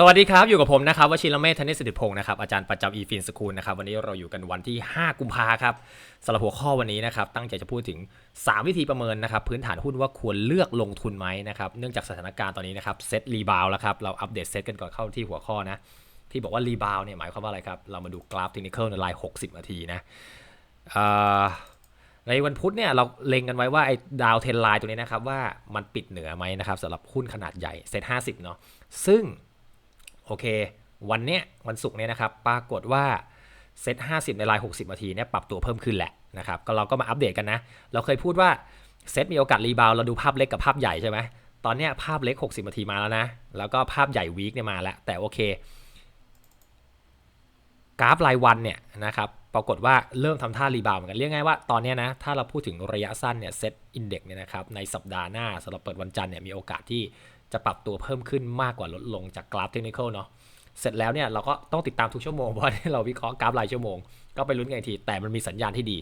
สวัสดีครับ อยู่กับผมนะครับวชิรเมธธนิตสิทธิพงศ์นะครับอาจารย์ประจำอีฟินสคูลนะครับวันนี้เราอยู่กันวันที่ 5 กุมภาครับสำหรับหัวข้อวันนี้นะครับตั้งใจจะพูดถึง 3 วิธีประเมินนะครับพื้นฐานหุ้นว่าควรเลือกลงทุนไหมนะครับเนื่องจากสถานการณ์ตอนนี้นะครับเซตรีบาวแล้วครับเราอัปเดตเซตกันก่อนเข้าที่หัวข้อนะที่บอกว่ารีบาวเนี่ยหมายความว่าอะไรครับเรามาดูกราฟเทคนิคในไลน์60 นาทีนะในวันพุธเนี่ยเราเล็งกันไว้ว่าไอ้ดาวเทนไลน์ตัวนี้นะครับว่ามันปิดเหนือไหมนะครับสำหรับหุ้นขนาดใหญ่เซต50เนาะซึ่ง โอเค วันเนี้ยวันศุกร์เนี้ยนะครับ ปรากฏว่าเซ็ต50 ในราย 60 นาทีเนี่ยปรับตัวเพิ่มขึ้นแหละนะครับ ก็เราก็มาอัปเดตกันนะ เราเคยพูดว่าเซ็ตมีโอกาสรีบาวเราดูภาพเล็กกับภาพใหญ่ใช่ไหมตอนเนี้ยภาพเล็ก 60 นาทีมาแล้วนะ แล้วก็ภาพใหญ่วีคเนี่ยมาแล้ว แต่โอเค กราฟรายวันเนี่ยนะครับปรากฏว่าเริ่มทำท่ารีบาวเหมือนกัน เรียกง่ายว่าตอนเนี้ยนะถ้าเราพูดถึงระยะสั้นเนี่ยเซ็ตอินเด็กซ์เนี่ยนะครับในสัปดาห์หน้าสำหรับเปิดวันจันทร์เนี่ยมีโอกาสที่ จะปรับตัวเพิ่มขึ้นมากกว่าลดลงจากกราฟเทคนิคเนาะเสร็จแล้วเนี่ยเราก็ต้องติดตามทุกชั่วโมงเพราะว่าเราวิเคราะห์กราฟรายชั่วโมง ก็ไปลุ้นกันที แต่มันมีสัญญาณที่ดี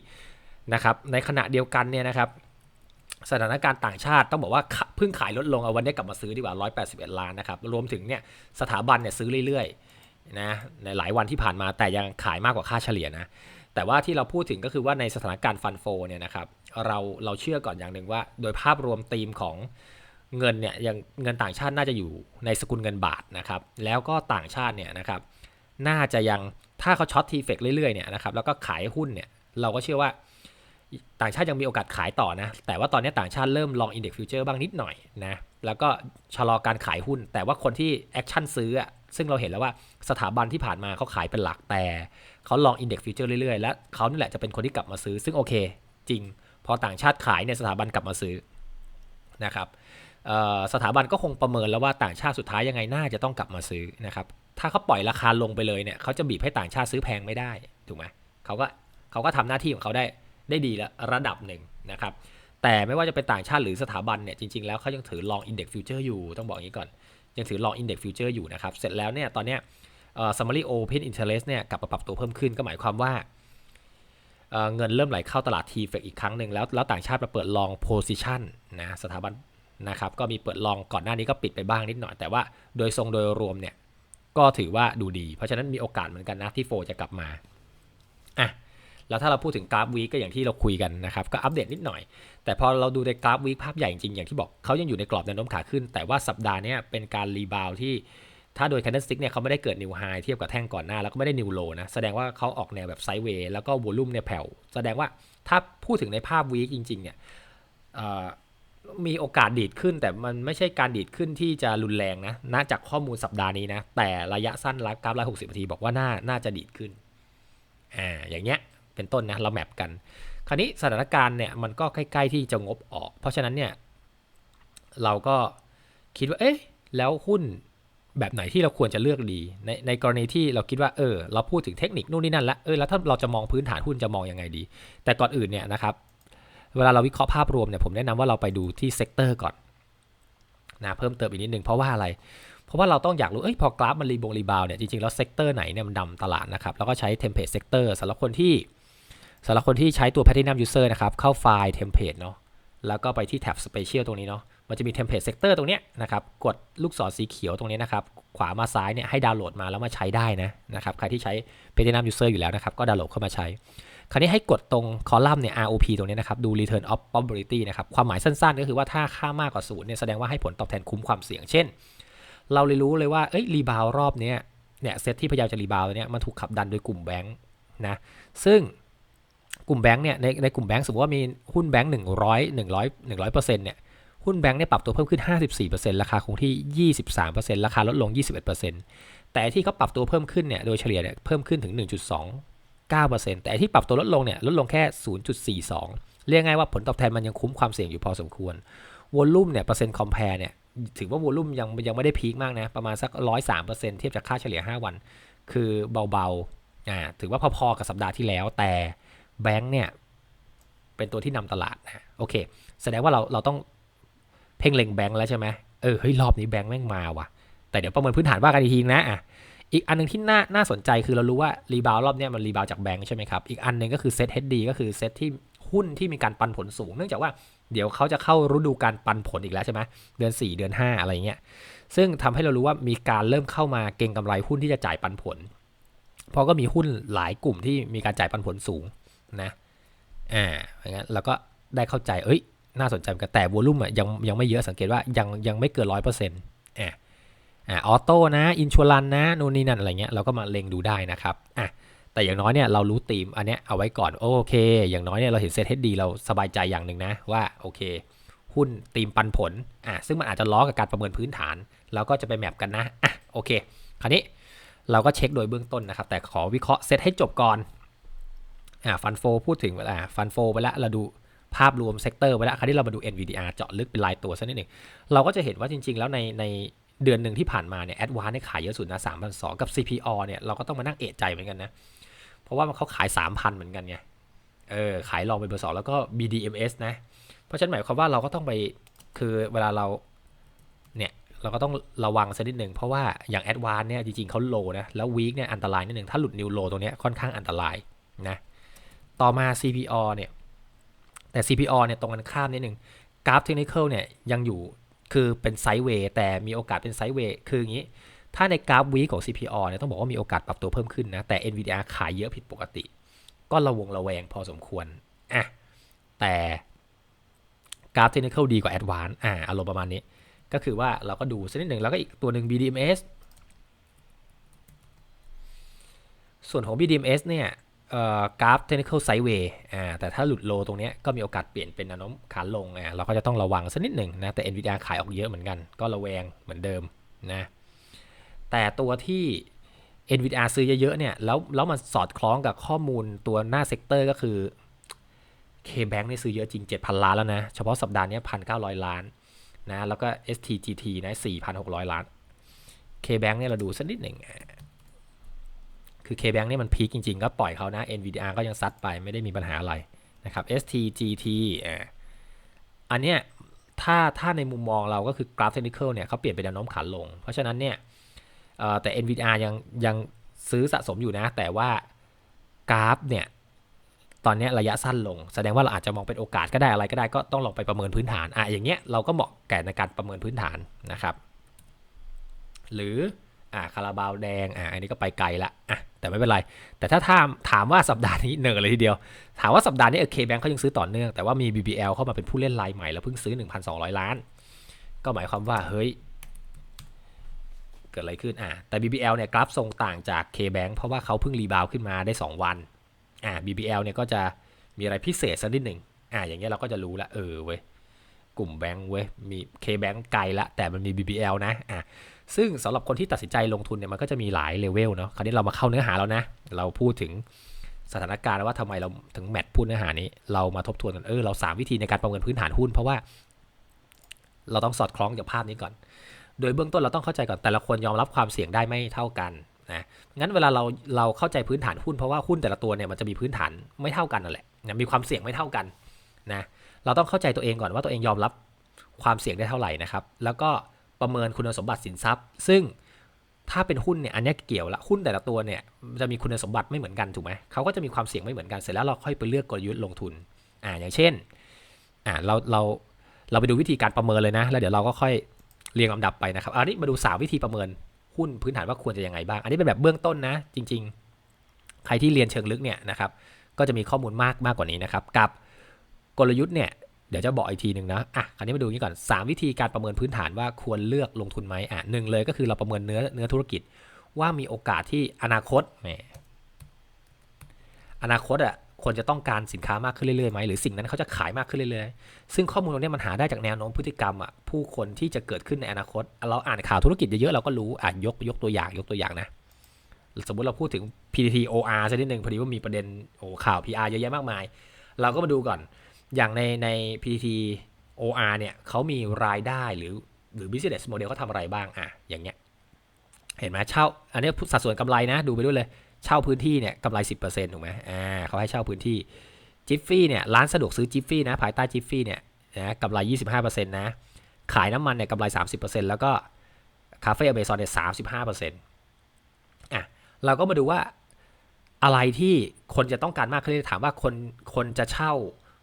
นะครับในขณะเดียวกันเนี่ยนะครับสถานการณ์ต่างชาติต้องบอกว่าเพิ่งขายลดลงเอาวันนี้กลับมาซื้อดีกว่า 181 ล้านนะครับรวมถึงเนี่ยสถาบันเนี่ยซื้อเรื่อยๆนะในหลายวันที่ผ่านมาแต่ยังขายมากกว่าค่าเฉลี่ยนะแต่ว่าที่เราพูดถึงก็คือว่าในสถานการณ์ฟันโฟเนี่ยนะครับเราเราเชื่อก่อนอย่างหนึ่งว่า โดยภาพรวมธีมของ เงินเนี่ยยังเงินต่างชาติน่าจะอยู่ในสกุลเงินบาทนะครับ แล้วก็ต่างชาติเนี่ยนะครับ น่าจะยังถ้าเขาช็อตทีเฟกเรื่อยๆเนี่ยนะครับ แล้วก็ขายหุ้นเนี่ย เราก็เชื่อว่าต่างชาติยังมีโอกาสขายต่อนะ แต่ว่าตอนนี้ต่างชาติเริ่มลองอินเด็กซ์ฟิวเจอร์บ้างนิดหน่อยนะ แล้วก็ชะลอการขายหุ้น แต่ว่าคนที่แอคชั่นซื้ออะซึ่งเราเห็นแล้วว่าสถาบันที่ผ่านมาเขาขายเป็นหลักแต่เขาลองอินเด็กซ์ฟิวเจอร์เรื่อยๆ และเขานี่แหละจะเป็นคนที่กลับมาซื้อ ซึ่งโอเค จริง พอต่างชาติขายเนี่ยสถาบันกลับมาซื้อนะครับ สถาบันก็คงประเมินแล้วว่าต่างชาติสุดท้ายยังไงน่าจะต้องกลับมาซื้อนะครับถ้าเขาปล่อยราคาลงไปเลยเนี่ยเขาจะบีบให้ต่างชาติซื้อแพงไม่ได้ถูกไหมเขาก็เขาก็ทำหน้าที่ของเขาได้ได้ดีแล้วระดับหนึ่งนะครับแต่ไม่ว่าจะเป็นต่างชาติหรือสถาบันเนี่ยจริงๆแล้วเขายังถือ long index future อยู่ต้องบอกอย่างนี้ก่อน ยังถือ long index future อยู่นะครับเสร็จแล้วเนี่ยตอนเนี้ย summary open interest เนี่ยกลับมาปรับตัวเพิ่มขึ้นก็หมายความว่าเงินเริ่มไหลเข้าตลาดทีเฟกอีกครั้งหนึ่งแล้วแล้วต่างชาติมาเปิด long position นะสถาบัน นะครับก็มีเปิดลองก่อนหน้านี้ก็ปิดไปบ้างนิดหน่อย แต่ว่าโดยทรงโดยรวมเนี่ยก็ถือว่าดูดี เพราะฉะนั้นมีโอกาสเหมือนกันนะที่โฟจะกลับมาอะแล้วถ้าเราพูดถึงกราฟวีก็อย่างที่เราคุยกันนะครับก็อัปเดตนิดหน่อย แต่พอเราดูในกราฟวีภาพใหญ่จริงอย่างที่บอกเขายังอยู่ในกรอบแนวโน้มขาขึ้น แต่ว่าสัปดาห์นี้เป็นการรีบาวที่ถ้าโดย c a n d l e stick เนี่ยเขาไม่ได้เกิดนิวไฮเทียบกับแท่งก่อนหน้าแล้วก็ไม่ได้นิวโลนะแสดงว่าเขาออกแนวแบบไซด์เวย์แล้วก็วอลุ่มเนี่ยแผ่วแสดงว่าถ้าพูดถึงในภาพวีจริงๆเนี่ย มีโอกาสดีดขึ้น แต่มันไม่ใช่การดีดขึ้นที่จะรุนแรงนะน่าจากข้อมูลสัปดาห์นี้นะ แต่ระยะสั้นรักกราฟร้อยหกสิบนาทีบอกว่าน่าน่าจะดีดขึ้นอ่าอย่างเงี้ยเป็นต้นนะเราแมปกัน คราวนี้สถานการณ์เนี่ยมันก็ใกล้ ๆ ที่จะงบออก เพราะฉะนั้นเนี่ยเราก็คิดว่าเอ๊ะแล้วหุ้นแบบไหนที่เราควรจะเลือกดีในในกรณีที่เราคิดว่าเออเราพูดถึงเทคนิคนู่นนี่นั่นแล้วเออแล้วถ้าเราจะมองพื้นฐานหุ้นจะมองยังไงดี แต่ก่อนอื่นเนี่ยนะครับ เวลาเราวิเคราะห์ภาพรวมเนี่ยผมแนะนำว่าเราไปดูที่เซกเตอร์ก่อนนะเพิ่มเติมอีกนิดนึงเพราะว่าอะไร เพราะว่าเราต้องอยากรู้เอ้ยพอกราฟมันรีบงรีบาวเนี่ยจริงๆแล้วเซกเตอร์ไหนเนี่ยมันดำตลาดนะครับแล้วก็ใช้เทมเพลตเซกเตอร์สำหรับคนที่สำหรับคนที่ใช้ตัว Platinum User นะครับเข้าไฟล์เทมเพลตเนาะแล้วก็ไปที่แท็บ Special ตรงนี้เนาะมันจะมีเทมเพลตเซกเตอร์ตรงนี้นะครับกดลูกศรสีเขียวตรงนี้นะครับขวามาซ้ายเนี่ยให้ดาวน์โหลดมาแล้วมาใช้ได้นะนะครับใครที่ใช้ Platinum User อยู่แล้วนะครับก็ดาวน์โหลดเข้ามาใช้ คราวนี้ให้กดตรงคอลัมน์เนี่ย ROP ตรงนี้นะครับ ดู return of probability นะครับ ความหมายสั้นๆ ก็คือว่าถ้าค่ามากกว่าศูนย์เนี่ยแสดงว่าให้ผลตอบแทนคุ้มความเสี่ยง เช่น เราเลยรู้เลยว่า เอ้ย รีบาวรอบนี้เนี่ยเซตที่พยายามจะรีบาวเนี่ยมันถูกขับดันโดยกลุ่มแบงค์นะ ซึ่งกลุ่มแบงค์เนี่ยในในกลุ่มแบงค์สมมติว่ามีหุ้นแบงค์หนึ่งร้อยหนึ่งร้อยหนึ่งร้อยเปอร์เซ็นต์เนี่ยหุ้นแบงค์เนี่ยปรับตัวเพิ่มขึ้น 54%ราคาคงที่ 23%ราคาลดลง 21%แต่ที่เขาปรับตัวเพิ่มขึ้นเนี่ยโดยเฉลี่ยเนี่ยเพิ่มขึ้นถึง 1.2 9%แต่ที่ปรับตัวลดลงเนี่ยลดลงแค่ 0.42 เรียกง่ายว่าผลตอบแทนมันยังคุ้มความเสี่ยงอยู่พอสมควรวอลลุ่มเนี่ยเปอร์เซ็นต์คอมเพลเนี่ยถือว่าวอลลุ่มยังยังไม่ได้พีคมากนะ ประมาณสัก 103%เทียบจากค่าเฉลี่ย 5 วัน คือเบาๆอ่าถือว่าพอๆกับสัปดาห์ที่แล้ว แต่แบงค์เนี่ยเป็นตัวที่นำตลาดนะโอเค แสดงว่าเราเราต้องเพ่งเล็งแบงค์แล้วใช่ไหมเออเฮ้ยรอบนี้แบงค์แม่งมาว่ะ แต่เดี๋ยวประเมินพื้นฐานว่ากันอีกทีนะอะ อีกอันนึงที่น่าน่าสนใจคือเรารู้ว่ารีบาวรอบนี้มันรีบาวจากแบงค์ใช่ไหมครับ อีกอันนึงก็คือเซ็ต HD ก็คือเซ็ตที่หุ้นที่มีการปันผลสูง เนื่องจากว่าเดี๋ยวเขาจะเข้าฤดูการปันผลอีกแล้วใช่ไหมเดือน 4 เดือน 5 อะไรเงี้ยซึ่งทำให้เรารู้ว่ามีการเริ่มเข้ามาเก็งกำไรหุ้นที่จะจ่ายปันผล เพราะก็มีหุ้นหลายกลุ่มที่มีการจ่ายปันผลสูงนะอ่าอย่างนั้นเราก็ได้เข้าใจเอ้ยน่าสนใจกันแต่วอลุ่มอะยังยังไม่เยอะสังเกตว่ายังยังไม่เกินร้อยเปอร์เซ็นต์อ่า อ่าออโต้นะอินชัวรันนะนู่นนี่นั่นอะไรเงี้ยเราก็มาเล็งดูได้นะครับอะแต่อย่างน้อยเนี่ยเรารู้ธีมอันเนี้ยเอาไว้ก่อนโอเค อย่างน้อยเนี่ยเราเห็นเซตเฮดดีเราสบายใจอย่างหนึ่งนะว่าโอเค หุ้นธีมปันผลอะซึ่งมันอาจจะล้อกับการประเมินพื้นฐานเราก็จะไปแมปกันนะอะโอเค คราวนี้เราก็เช็คโดยเบื้องต้นนะครับ แต่ขอวิเคราะห์เซตให้จบก่อนอ่าฟันโฟพูดถึงอ่าฟันโฟไปแล้วเราดูภาพรวมเซกเตอร์ไปแล้วคราวนี้เรามาดู NVDR เจาะลึกเป็นรายตัวสักนิดหนึ่งเราก็จะเห็นว่าจริง ๆ แล้วในใน เดือนหนึ่งที่ผ่านมาเนี่ยแอดวานเนี่ยขายเยอะสุดนะสามพันสองกับ CPO เนี่ยเราก็ต้องมานั่งเอะใจเหมือนกันนะ เพราะว่ามันเขาขาย3,000เหมือนกันไงเออขายรองเป็นเบอร์สองแล้วก็ BDMs นะ เพราะฉะนั้นหมายความว่าเราก็ต้องไปคือเวลาเราเนี่ยเราก็ต้องระวังสักนิดหนึ่งเพราะว่าอย่างแอดวานเนี่ยจริงๆเขาโลนะแล้ววีคเนี่ยอันตรายนิดหนึ่งถ้าหลุดนิวโลตรงเนี้ยค่อนข้างอันตรายนะต่อมา CPO เนี่ยแต่ CPO เนี่ยตรงกันข้ามนิดหนึ่งกราฟเทคนิคเนี่ยยังอยู่ คือเป็นไซด์เวย์แต่มีโอกาสเป็นไซด์เวย์คืออย่างนี้ ถ้าในกราฟวีของ CPO เนี่ยต้องบอกว่ามีโอกาสปรับตัวเพิ่มขึ้นนะ แต่ NVDR ขายเยอะผิดปกติ ก็ระวงระแวงพอสมควรอะแต่กราฟเทคนิคดีกว่า Advance อ่าอารมณ์ประมาณนี้ ก็คือว่าเราก็ดูสักนิดหนึ่งแล้วก็อีกตัวหนึ่ง BDMs ส่วนของ BDMs เนี่ย กราฟเทคนิคไซด์เวย์อ่าแต่ถ้าหลุดโลตรงนี้ก็มีโอกาสเปลี่ยนเป็นแนวโน้มขาลงอ่าเราก็จะต้องระวังสักนิดหนึ่งนะแต่ NVDR ขายออกเยอะเหมือนกัน ก็ระแวงเหมือนเดิมนะแต่ตัวที่ NVDR ซื้อเยอะๆเนี่ยแล้วแล้วมันสอดคล้องกับข้อมูลตัวหน้าเซกเตอร์ก็คือ K-Bank นี่ซื้อเยอะจริง 7,000 ล้านแล้วนะ เฉพาะสัปดาห์นี้ 1,900 ล้านนะแล้วก็ STGT นะ 4,600 ล้าน K-Bank เนี่ยเราดูสักนิดหนึ่ง คือ K-Bank นี่มันพีคจริงๆ ก็ปล่อยเขานะ NVDR ก็ยังซัดไปไม่ได้มีปัญหาอะไรนะครับ STGT อันเนี้ยถ้าถ้าในมุมมองเราก็คือกราฟเทคนิคเนี่ยเขาเปลี่ยนเป็นแนวโน้มขาลง เพราะฉะนั้นเนี่ยแต่ NVDR ยังยังซื้อสะสมอยู่นะ แต่ว่ากราฟเนี่ยตอนนี้ระยะสั้นลง แสดงว่าเราอาจจะมองเป็นโอกาสก็ได้อะไรก็ได้ก็ต้องลองไปประเมินพื้นฐานอะอย่างเงี้ยเราก็เหมาะแก่ในการประเมินพื้นฐานนะครับ หรือ อ่าคาราบาวแดงอ่าอันนี้ก็ไปไกลละอะแต่ไม่เป็นไร แต่ถ้าถามถามว่าสัปดาห์นี้เนอเลยทีเดียว ถามว่าสัปดาห์นี้เอเคแบงค์เขายังซื้อต่อเนื่อง แต่ว่ามี BBL เข้ามาเป็นผู้เล่นรายใหม่แล้วเพิ่งซื้อ 1,200 ล้าน ก็หมายความว่าเฮ้ยเกิดอะไรขึ้นอะแต่ BBL เนี่ยกราฟทรงต่างจาก K-Bank เพราะว่าเขาเพิ่งรีบาวขึ้นมาได้ 2 วันอ่า BBL เนี่ยก็จะมีอะไรพิเศษสักนิดหนึ่งอ่าอย่างเงี้ยเราก็จะรู้ละเออเว้ยกลุ่มแบงค์เว้ยมี K-Bank ไกลละแต่มันมี BBL นะอะ ซึ่งสำหรับคนที่ตัดสินใจลงทุนเนี่ยมันก็จะมีหลายเลเวลเนาะคราวนี้เรามาเข้าเนื้อหาแล้วนะ เราพูดถึงสถานการณ์ว่าทำไมเราถึงแมทพูดเนื้อหานี้ เรามาทบทวนกันเออเราสามวิธีในการประเมินพื้นฐานหุ้น เพราะว่า เราต้องสอดคล้องกับภาพนี้ก่อน โดยเบื้องต้นเราต้องเข้าใจก่อนแต่ละคนยอมรับความเสี่ยงได้ไม่เท่ากันนะงั้นเวลาเราเราเข้าใจพื้นฐานหุ้นเพราะว่าหุ้นแต่ละตัวเนี่ยมันจะมีพื้นฐานไม่เท่ากันนั่นแหละนะมีความเสี่ยงไม่เท่ากันนะเราต้องเข้าใจตัวเองก่อนว่าตัวเองยอมรับความเสี่ยงได้เท่าไหร่นะครับ แล้วก็ ประเมินคุณสมบัติสินทรัพย์ ซึ่งถ้าเป็นหุ้นเนี่ยอันนี้เกี่ยวละหุ้นแต่ละตัวเนี่ยจะมีคุณสมบัติไม่เหมือนกันถูกไหมเขาก็จะมีความเสี่ยงไม่เหมือนกันเสร็จแล้วเราค่อยไปเลือกกลยุทธ์ลงทุนอ่าอย่างเช่นอ่าเราเราเราไปดูวิธีการประเมินเลยนะ แล้วเดี๋ยวเราก็ค่อยเรียงลำดับไปนะครับอันนี้มาดูสาวิธีประเมินหุ้นพื้นฐานว่าควรจะยังไงบ้าง อันนี้เป็นแบบเบื้องต้นนะ จริง ๆ ใครที่เรียนเชิงลึกเนี่ยนะครับก็จะมีข้อมูลมากมากกว่านี้นะครับกับกลยุทธ์เนี่ย เดี๋ยวจะบอกอีกทีหนึ่งนะอะคราวนี้มาดูนี้ก่อน 3 วิธีการประเมินพื้นฐานว่าควรเลือกลงทุนไหมอะหนึ่งเลยก็คือเราประเมินเนื้อเนื้อธุรกิจ ว่ามีโอกาสที่อนาคตแหมอนาคตอะควรจะต้องการสินค้ามากขึ้นเรื่อยๆไหมหรือสิ่งนั้นเขาจะขายมากขึ้นเรื่อยๆ ซึ่งข้อมูลตรงนี้มันหาได้จากแนวโน้มพฤติกรรมอะผู้คนที่จะเกิดขึ้นในอนาคต เราอ่านข่าวธุรกิจเยอะๆเราก็รู้อ่านยกยกตัวอย่างยกตัวอย่างนะสมมุติเราพูดถึง PTT OR สักนิดหนึ่งพอดีว่ามีประเด็นโอ้ข่าว PR เยอะแยะมากมาย เราก็มาดูก่อน อย่างในใน PTT OR เนี่ยเขามีรายได้หรือหรือ business model เขาทำอะไรบ้างอะอย่างเงี้ยเห็นไหมเช่า อันนี้สัดส่วนกำไรนะ ดูไปด้วยเลย เช่าพื้นที่เนี่ยกำไร 10%ถูกไหมอ่าเขาให้เช่าพื้นที่จิฟฟี่เนี่ยร้านสะดวกซื้อจิฟฟี่นะภายใต้จิฟฟี่เนี่ยนะกำไร 25%นะขายน้ำมันเนี่ยกำไร 30%แล้วก็คาเฟ่อเมซอนเนี่ย35%อะเราก็มาดูว่าอะไรที่คนจะต้องการมากขึ้นถามว่าคนคนจะเช่า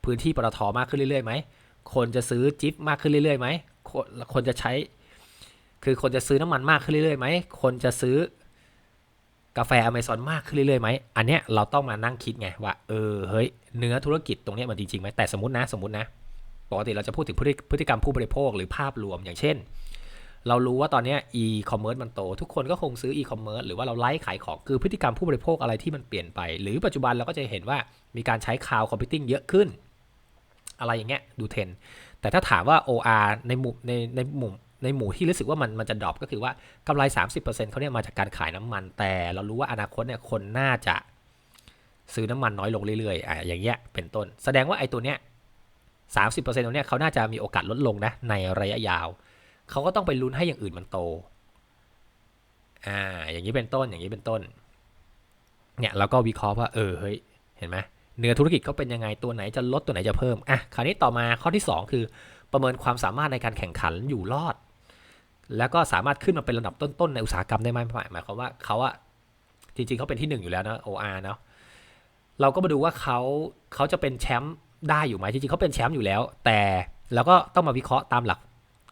พื้นที่ปตทมากขึ้นเรื่อยๆไหมคนจะซื้อจิ๊บมากขึ้นเรื่อยๆไหมคนคนจะใช้ คือคนจะซื้อน้ำมันมากขึ้นเรื่อยๆไหมคนจะซื้อกาแฟอเมซอนมากขึ้นเรื่อยๆไหมอันเนี้ยเราต้องมานั่งคิดไงว่าเออเฮ้ยเนื้อธุรกิจตรงเนี้ยมันจริงๆไหมแต่สมมตินะสมมตินะปกติเราจะพูดถึงพฤติพฤติกรรมผู้บริโภคหรือภาพรวมอย่างเช่น เรารู้ว่าตอนเนี้อีคอมเมิร์ซมันโต ทุกคนก็คงซื้ออีคอมเมิร์ซหรือว่าเราไลฟ์ขายของคือพฤติกรรมผู้บริโภคอะไรที่มันเปลี่ยนไป หรือปัจจุบันเราก็จะเห็นว่ามีการใช้คาวคอมพิวติ้งเยอะขึ้น อะไรอย่างเงี้ยดูเทรนแต่ถ้าถามว่า OR ในหมู่ในในหมู่ในหมู่ที่รู้สึกว่ามันมันจะดรอปก็คือว่ากำไร 30%เขาเนี่ยมาจากการขายน้ำมัน แต่เรารู้ว่าอนาคตเนี่ยคนน่าจะซื้อน้ำมันน้อยลงเรื่อยๆอะอย่างเงี้ยเป็นต้น แสดงว่าไอ้ตัวเนี้ย30%ตรงเนี้ยเขาน่าจะมีโอกาสลดลงนะในระยะยาว เขาก็ต้องไปลุ้นให้อย่างอื่นมันโต อ่า อย่างนี้เป็นต้น อย่างนี้เป็นต้น เนี่ยเราก็วิเคราะห์ว่า เออ เฮ้ย เห็นไหม เนื้อธุรกิจเขาเป็นยังไงตัวไหนจะลดตัวไหนจะเพิ่มอะคราวนี้ต่อมาข้อที่ 2 คือประเมินความสามารถในการแข่งขันอยู่รอด แล้วก็สามารถขึ้นมาเป็นระดับต้นๆในอุตสาหกรรมได้ไหมหมายหมายความว่าเขาอะจริงๆเขาเป็นที่หนึ่งอยู่แล้วนะ OR เนาะเราก็มาดูว่าเขาเขาจะเป็นแชมป์ได้อยู่ไหมจริงๆเขาเป็นแชมป์อยู่แล้ว แต่แล้วก็ต้องมาวิเคราะห์ตามหลัก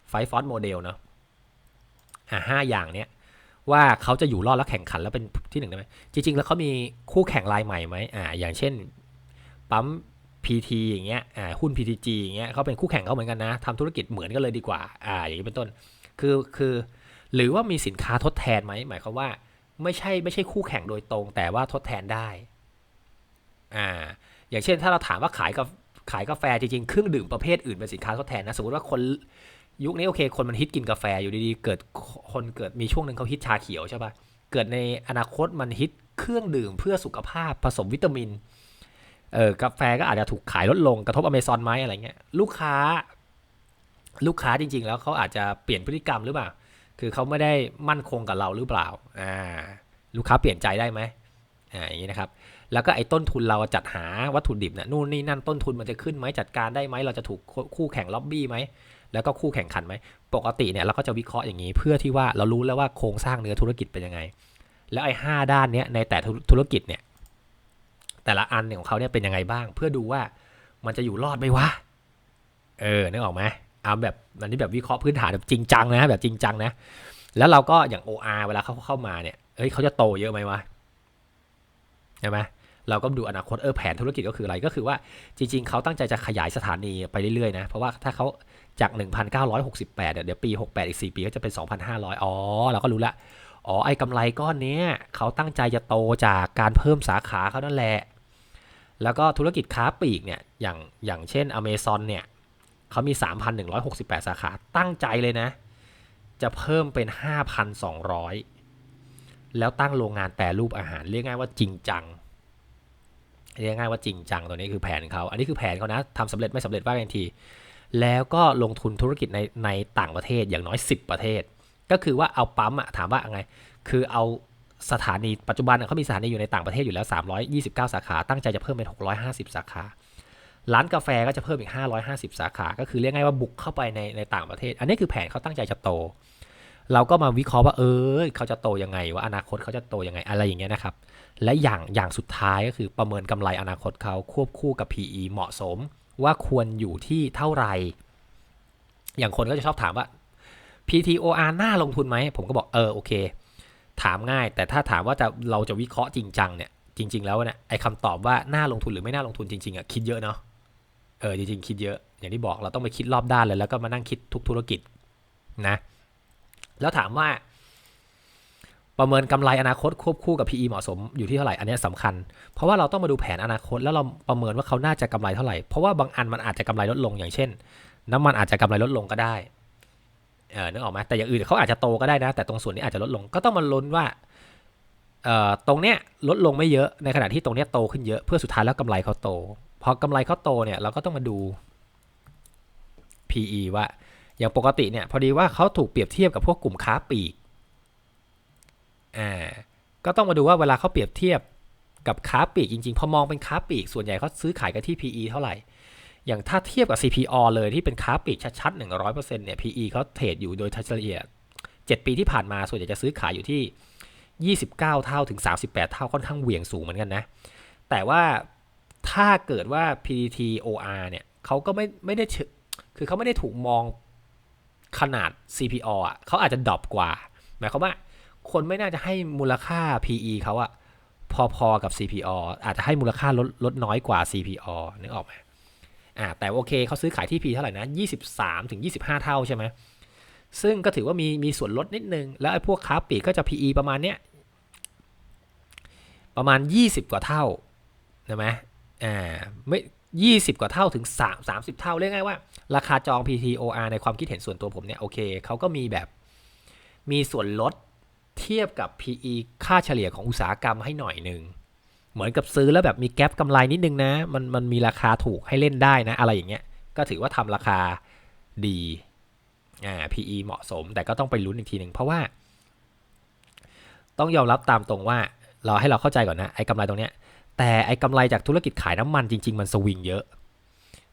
ไฟฟอสโมเดลเนาะอ่าห้าอย่างเนี้ยว่าเขาจะอยู่รอดและแข่งขันแล้วเป็นที่หนึ่งได้ไหมจริง ๆ แล้วเขามีคู่แข่งรายใหม่ไหมอ่าอย่างเช่น ปั๊ม PT อย่างเงี้ยอ่าหุ้น PTG อย่างเงี้ยเขาเป็นคู่แข่งเขาเหมือนกันนะทำธุรกิจเหมือนกันเลยดีกว่าอ่าอย่างนี้เป็นต้นคือคือหรือว่ามีสินค้าทดแทนไหมหมายความว่าไม่ใช่ไม่ใช่คู่แข่งโดยตรง แต่ว่าทดแทนได้อ่าอย่างเช่นถ้าเราถามว่าขายกับขายกาแฟจริงๆเครื่องดื่มประเภทอื่นเป็นสินค้าทดแทนนะสมมติว่าคนยุคนี้โอเคคนมันฮิตกินกาแฟอยู่ดีๆ เกิดคนเกิดมีช่วงหนึ่งเขาฮิตชาเขียวใช่ปะเกิดในอนาคตมันฮิตเครื่องดื่มเพื่อสุขภาพผสมวิตามิน เออกาแฟก็อาจจะถูกขายลดลงกระทบอเมซอนไหมอะไรเงี้ยลูกค้า ลูกค้าจริง ๆ แล้วเขาอาจจะเปลี่ยนพฤติกรรมหรือเปล่า คือเขาไม่ได้มั่นคงกับเราหรือเปล่าอ่าลูกค้าเปลี่ยนใจได้ไหมอ่าอย่างนี้นะครับ แล้วก็ไอ้ต้นทุนเราจัดหาวัตถุดิบเนี่ยนู่นนี่นั่นต้นทุนมันจะขึ้นไหมจัดการได้ไหมเราจะถูกคู่แข่งล็อบบี้ไหมแล้วก็คู่แข่งขันไหมปกติเนี่ยเราก็จะวิเคราะห์อย่างนี้ เพื่อที่ว่าเรารู้แล้วว่าโครงสร้างเนื้อธุรกิจเป็นยังไง แล้วไอ้ห้าด้านเนี้ยในแต่ธุรกิจเนี่ย แต่ละอันเนี่ยของเขาเนี่ยเป็นยังไงบ้าง เพื่อดูว่ามันจะอยู่รอดไหมวะ เออนึกออกไหมเอาแบบอันนี้แบบวิเคราะห์พื้นฐานแบบจริงจังนะแบบจริงจังนะ แล้วเราก็อย่าง OR เวลาเขาเข้ามาเนี่ยเฮ้ยเขาจะโตเยอะไหมวะใช่ไหมเราก็ดูอนาคตเออแผนธุรกิจก็คืออะไรก็คือว่าจริง ๆ เขาตั้งใจจะขยายสถานีไปเรื่อยๆนะ เพราะว่าถ้าเขาจาก 1,968 เดี๋ยวปี 68 อีก 4 ปีก็จะเป็น 2,500 อ๋อ เราก็รู้ละ อ๋อ ไอ้กำไรก้อนนี้เขาตั้งใจจะโตจากการเพิ่มสาขาเขานั่นแหละ แล้วก็ธุรกิจค้าปลีกเนี่ยอย่างอย่างเช่นอเมซอนเนี่ยเขามี 3,168 สาขาตั้งใจเลยนะ จะเพิ่มเป็น 5,200 แล้วตั้งโรงงานแต่รูปอาหาร เรียกง่ายว่าจริงจัง เรียกง่ายว่าจริงจังตัวนี้คือแผนเขา อันนี้คือแผนเขานะทำสำเร็จไม่สำเร็จว่ากันที แล้วก็ลงทุนธุรกิจในในต่างประเทศอย่างน้อย 10 ประเทศ ก็คือว่าเอาปั๊มอะถามว่าไง คือเอา สถานีปัจจุบันเขามีสถานีอยู่ในต่างประเทศอยู่แล้ว 329 สาขา ตั้งใจจะเพิ่มเป็น 650 สาขา ร้านกาแฟก็จะเพิ่มอีก 550 สาขา ก็คือเรียกง่ายว่าบุกเข้าไปในในต่างประเทศ อันนี้คือแผนเขาตั้งใจจะโต เราก็มาวิเคราะห์ว่าเออเขาจะโตยังไง ว่าอนาคตเขาจะโตยังไงอะไรอย่างเงี้ยนะครับ และอย่างอย่างสุดท้ายก็คือประเมินกำไรอนาคตเขาควบคู่กับ PE เหมาะสม ว่าควรอยู่ที่เท่าไหร่ อย่างคนก็จะชอบถามว่า PTOR น่าลงทุนไหม ผมก็บอกเออโอเค ถามง่าย แต่ถ้าถามว่าจะเราจะวิเคราะห์จริงจังเนี่ยจริง ๆ แล้วเนี่ยไอ้คำตอบว่าน่าลงทุนหรือไม่น่าลงทุนจริงๆอะคิดเยอะเนาะเออจริงๆคิดเยอะ อย่างที่บอกเราต้องไปคิดรอบด้านเลย แล้วก็มานั่งคิดทุกธุรกิจนะแล้วถามว่า ประเมินกำไรอนาคตควบคู่กับ PE เหมาะสมอยู่ที่เท่าไหร่อันนี้สำคัญ เพราะว่าเราต้องมาดูแผนอนาคต แล้วเราประเมินว่าเขาน่าจะกำไรเท่าไหร่เพราะว่าบางอันมันอาจจะกำไรลดลงอย่างเช่น น้ำมันอาจจะกำไรลดลงก็ได้ เออนึกออกไหมแต่อย่างอื่นเขาอาจจะโตก็ได้นะ แต่ตรงส่วนนี้อาจจะลดลงก็ต้องมาลุ้นว่าเอ่อตรงเนี้ยลดลงไม่เยอะในขณะที่ตรงเนี้ยโตขึ้นเยอะเพื่อสุดท้ายแล้วกำไรเขาโตพอกำไรเขาโตเนี่ยเราก็ต้องมาดู PE ว่า อย่างปกติเนี่ยพอดีว่าเขาถูกเปรียบเทียบกับพวกกลุ่มค้าปลีกอ่าก็ต้องมาดูว่าเวลาเขาเปรียบเทียบกับค้าปลีกจริงๆ พอมองเป็นค้าปลีกส่วนใหญ่เขาซื้อขายกันที่ PE เท่าไหร่ อย่างถ้าเทียบกับ CPO เลยที่เป็นค้าปลีกชัดๆ 100%เนี่ย PE เขาเทรดอยู่โดยเฉลี่ย7 ปีที่ผ่านมาส่วนใหญ่จะซื้อขายอยู่ที่ 29 เท่าถึง 38 เท่าค่อนข้างเหวี่ยงสูงเหมือนกันนะ แต่ว่าถ้าเกิดว่า PTT OR เนี่ยเขาก็ไม่ไม่ได้คือเขาไม่ได้ถูกมองขนาด CPO อะเขาอาจจะดรอปกว่า หมายความว่าคนไม่น่าจะให้มูลค่า PE เขาอะพอๆกับ CPO อาจจะให้มูลค่าลดลดน้อยกว่า CPO นึกออกไหม อ่าแต่โอเคเขาซื้อขายที่ P เท่าไหร่นะ 23ถึง25 เท่าใช่ไหมซึ่งก็ถือว่ามีมีส่วนลดนิดนึง แล้วไอ้พวกค้าปลีกก็จะ PE ประมาณเนี้ยประมาณ 20 กว่าเท่าใช่ไหมอ่าไม่20กว่าเท่าถึง3 30เท่าเรียกง่ายว่า ราคาจอง PTOR ในความคิดเห็นส่วนตัวผมเนี่ยโอเคเขาก็มีแบบมีส่วนลดเทียบกับ PE ค่าเฉลี่ยของอุตสาหกรรมให้หน่อยหนึ่ง เหมือนกับซื้อแล้วแบบมีแกลบกำไรนิดนึงนะ มันมันมีราคาถูกให้เล่นได้นะ อะไรอย่างเงี้ย ก็ถือว่าทำราคาดีอ่า PE เหมาะสม แต่ก็ต้องไปลุ้นอีกทีหนึ่งเพราะว่า ต้องยอมรับตามตรงว่า เราให้เราเข้าใจก่อนนะไอ้กำไรตรงเนี้ย แต่ไอ้กำไรจากธุรกิจขายน้ำมันจริง ๆ มันสวิงเยอะ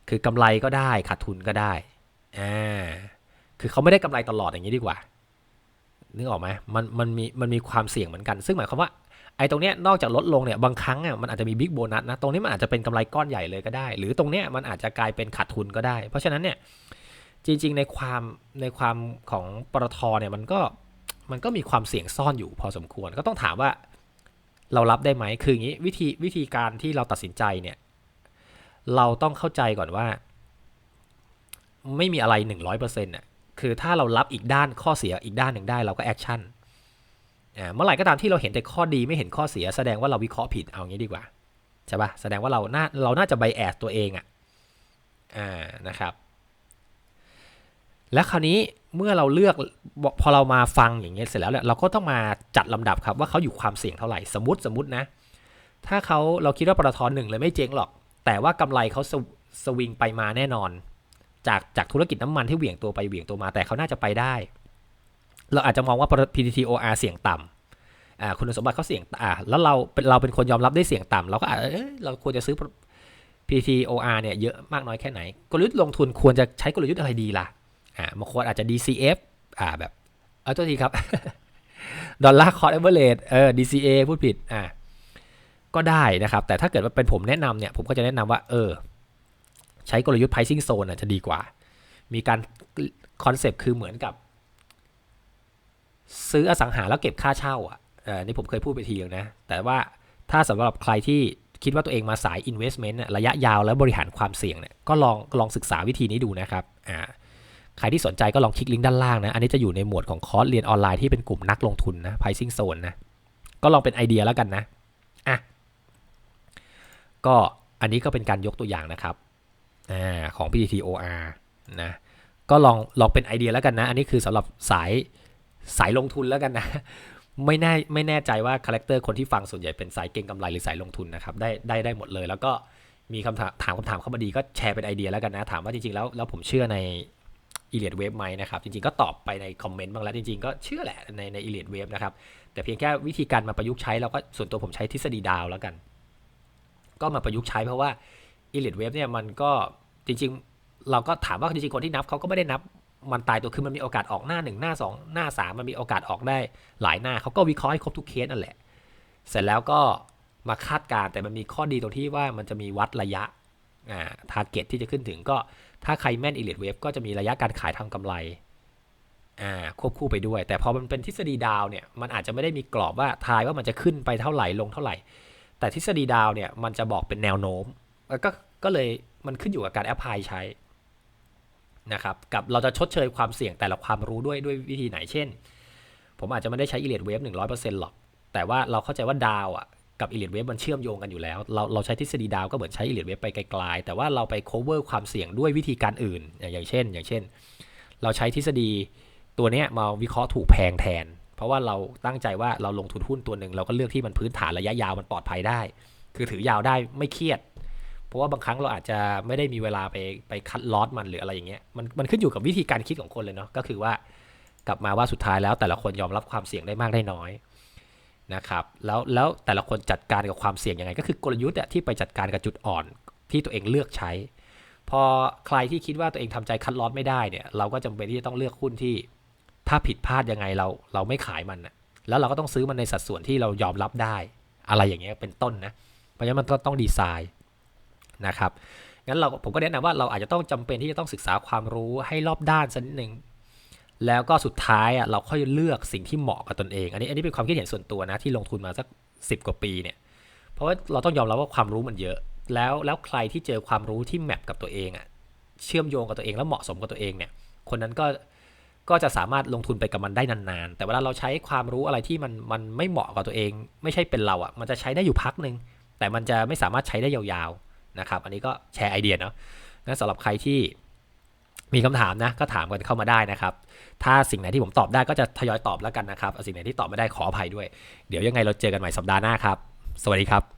คือกำไรก็ได้ขาดทุนก็ได้อ่าคือเขาไม่ได้กำไรตลอดอย่างนี้ดีกว่านึกออกไหมมันมันมีมันมีความเสี่ยงเหมือนกัน ซึ่งหมายความว่า ไอ้ตรงเนี้ยนอกจากลดลงเนี่ยบางครั้งอะมันอาจจะมีบิ๊กโบนัสนะตรงนี้มันอาจจะเป็นกำไรก้อนใหญ่เลยก็ได้ หรือตรงเนี้ยมันอาจจะกลายเป็นขาดทุนก็ได้ เพราะฉะนั้นเนี่ยจริง ๆ ในความในความของปตทเนี่ยมันก็มันก็มีความเสี่ยงซ่อนอยู่พอสมควร ก็ต้องถามว่าเรารับได้ไหมคืออย่างนี้วิธีวิธีการที่เราตัดสินใจเนี่ยเราต้องเข้าใจก่อนว่า ไม่มีอะไรหนึ่งร้อยเปอร์เซ็นต์อะคือถ้าเรารับอีกด้านข้อเสียอีกด้านหนึ่งได้เราก็แอคชั่น เมื่อไหร่ก็ตามที่เราเห็นแต่ข้อดีไม่เห็นข้อเสีย แสดงว่าเราวิเคราะห์ผิดเอางี้ดีกว่าใช่ปะแสดงว่าเราน่าเราน่าจะไบแอสตัวเองอะ่ะนะครับ และคราวนี้เมื่อเราเลือกพอเรามาฟังอย่างเงี้ยเสร็จแล้วเนี่ยเราก็ต้องมาจัดลำดับครับว่าเขาอยู่ความเสี่ยงเท่าไหร่สมมติสมมตินะ ถ้าเขาเราคิดว่าปตทหนึ่งเลยไม่เจ๊งหรอก แต่ว่ากำไรเขาสสวิงไปมาแน่นอน จากจากธุรกิจน้ำมันที่เหวี่ยงตัวไปเหวี่ยงตัวมาแต่เขาน่าจะไปได้ เราอาจจะมองว่า PTTOR เสียงต่ำอ่าคุณสมบัติเขาเสียงอ่าแล้วเราเป็นเราเป็นคนยอมรับได้เสียงต่ำเราก็อาจเอยเราควรจะซื้อ PTOR เนี่ยเยอะมากน้อยแค่ไหน กลยุทธ์ลงทุนควรจะใช้กลยุทธ์อะไรดีล่ะอ่าบางคนอาจจะ DCF อ่าแบบเอาตัวทีครับดอลลาร์คอร์เอเวอร์เรทเออ DCA พูดผิดอ่าก็ได้นะครับ แต่ถ้าเกิดว่าเป็นผมแนะนำเนี่ย ผมก็จะแนะนำว่า เออ ใช้กลยุทธ์ pricing zone จะดีกว่า มีการคอนเซปต์คือเหมือนกับ ซื้ออสังหาแล้วเก็บค่าเช่าอะเออนี่ผมเคยพูดไปทีนึงนะ แต่ว่าถ้าสำหรับใครที่คิดว่าตัวเองมาสาย investment ระยะยาวแล้วบริหารความเสี่ยงเนี่ยก็ลองลองศึกษาวิธีนี้ดูนะครับอ่าใครที่สนใจก็ลองคลิกลิงก์ด้านล่างนะ อันนี้จะอยู่ในหมวดของคอร์สเรียนออนไลน์ที่เป็นกลุ่มนักลงทุนนะ pricing zone นะ ก็ลองเป็นไอเดียแล้วกันนะ อะ ก็อันนี้ก็เป็นการยกตัวอย่างนะครับ อ่า ของ PTTOR นะ ก็ลองลองเป็นไอเดียแล้วกันนะ อันนี้คือสำหรับสาย สายลงทุนแล้วกันนะ ไม่แน่ไม่แน่ใจว่าคาแรคเตอร์คนที่ฟังส่วนใหญ่เป็นสายเก็งกำไรหรือสายลงทุนนะครับได้ได้ได้หมดเลย แล้วก็มีคำถามถามคำถามเข้ามาดีก็แชร์เป็นไอเดียแล้วกันนะ ถามว่าจริงๆแล้วแล้วผมเชื่อในอีเลียดเวฟไหมนะครับจริงๆก็ตอบไปในคอมเมนต์บ้างแล้วจริงๆก็เชื่อแหละในในอีเลียดเวฟนะครับแต่เพียงแค่วิธีการมาประยุกต์ใช้เราก็ส่วนตัวผมใช้ทฤษฎีดาวแล้วกัน ก็มาประยุกต์ใช้เพราะว่าอีเลียดเวฟเนี่ยมันก็จริงๆ เราก็ถามว่าจริงๆคนที่นับเขาก็ไม่ได้นับ มันตายตัวคือมันมีโอกาสออกหน้า 1 หน้า 2 หน้า 3 มันมีโอกาสออกได้หลายหน้าเขาก็วิเคราะห์ให้ครบทุกเคสนั่นแหละ เสร็จแล้วก็มาคาดการแต่มันมีข้อดีตรงที่ว่ามันจะมีวัดระยะอ่าทาร์เก็ตที่จะขึ้นถึงก็ถ้าใครแม่นอีเลดเวฟก็จะมีระยะการขายทางกำไรอ่าควบคู่ไปด้วย แต่พอมันเป็นทฤษฎีดาวเนี่ยมันอาจจะไม่ได้มีกรอบว่าทายว่ามันจะขึ้นไปเท่าไหร่ลงเท่าไหร่ แต่ทฤษฎีดาวเนี่ยมันจะบอกเป็นแนวโน้มก็ก็เลยมันขึ้นอยู่กับการแอพพลายใช้ นะครับกับเราจะชดเชยความเสี่ยงแต่ละความรู้ด้วยด้วยวิธีไหนเช่น ผมอาจจะไม่ได้ใช้อีเลียดเวฟหนึ่งร้อยเปอร์เซ็นต์หรอก แต่ว่าเราเข้าใจว่าดาวอะกับอีเลียดเวฟมันเชื่อมโยงกันอยู่แล้ว เราเราใช้ทฤษฎีดาวก็เหมือนใช้อีเลียดเวฟไปไกลๆแต่ว่าเราไป cover ความเสี่ยงด้วยวิธีการอื่น อย่างเช่น อย่างเช่น เราใช้ทฤษฎีตัวเนี้ยมาวิเคราะห์ถูกแพงแทน เพราะว่าเราตั้งใจว่าเราลงทุนหุ้นตัวหนึ่งเราก็เลือกที่มันพื้นฐานระยะยาวมันปลอดภัยได้ คือถือยาวได้ไม่เครียด เพราะว่าบางครั้งเราอาจจะไม่ได้มีเวลาไปไปคัดลอสมันหรืออะไรอย่างเงี้ยมันมันขึ้นอยู่กับวิธีการคิดของคนเลยเนาะก็คือว่ากลับมาว่าสุดท้ายแล้วแต่ละคนยอมรับความเสี่ยงได้มากได้น้อยนะครับแล้วแล้วแต่ละคนจัดการกับความเสี่ยงยังไง ก็คือกลยุทธ์ที่ไปจัดการกับจุดอ่อนที่ตัวเองเลือกใช้ พอใครที่คิดว่าตัวเองทำใจคัดลอสไม่ได้เนี่ยเราก็จำเป็นที่จะต้องเลือกหุ้นที่ ถ้าผิดพลาดยังไงเราเราไม่ขายมันนะแล้วเราก็ต้องซื้อมันในสัดส่วนที่เรายอมรับได้ อะไรอย่างเงี้ยเป็นต้นนะเพราะฉะนั้นมันก็ต้องดีไซน์ นะครับงั้นเราผมก็แนะนำว่าเราอาจจะต้องจำเป็นที่จะต้องศึกษาความรู้ให้รอบด้านสักนิดหนึ่งแล้วก็สุดท้ายอะเราค่อยเลือกสิ่งที่เหมาะกับตนเอง อันนี้อันนี้เป็นความคิดเห็นส่วนตัวนะที่ลงทุนมาสักสิบกว่าปีเนี่ยเพราะว่าเราต้องยอมรับว่าความรู้มันเยอะ แล้วแล้วใครที่เจอความรู้ที่แมปกับตัวเองอะเชื่อมโยงกับตัวเองแล้วเหมาะสมกับตัวเองเนี่ยคนนั้นก็ก็จะสามารถลงทุนไปกับมันได้นานๆ แต่เวลาเราใช้ความรู้อะไรที่มันมันไม่เหมาะกับตัวเอง ไม่ใช่เป็นเราอะ มันจะใช้ได้อยู่พักหนึ่งแต่มันจะไม่สามารถใช้ได้ยาวๆ นะครับ อันนี้ก็แชร์ไอเดียเนาะงั้นสำหรับใครที่มีคำถามนะก็ถามกันเข้ามาได้นะครับ ถ้าสิ่งไหนที่ผมตอบได้ก็จะทยอยตอบแล้วกันนะครับเอาสิ่งไหนที่ตอบไม่ได้ขออภัยด้วย เดี๋ยวยังไงเราเจอกันใหม่สัปดาห์หน้าครับ สวัสดีครับ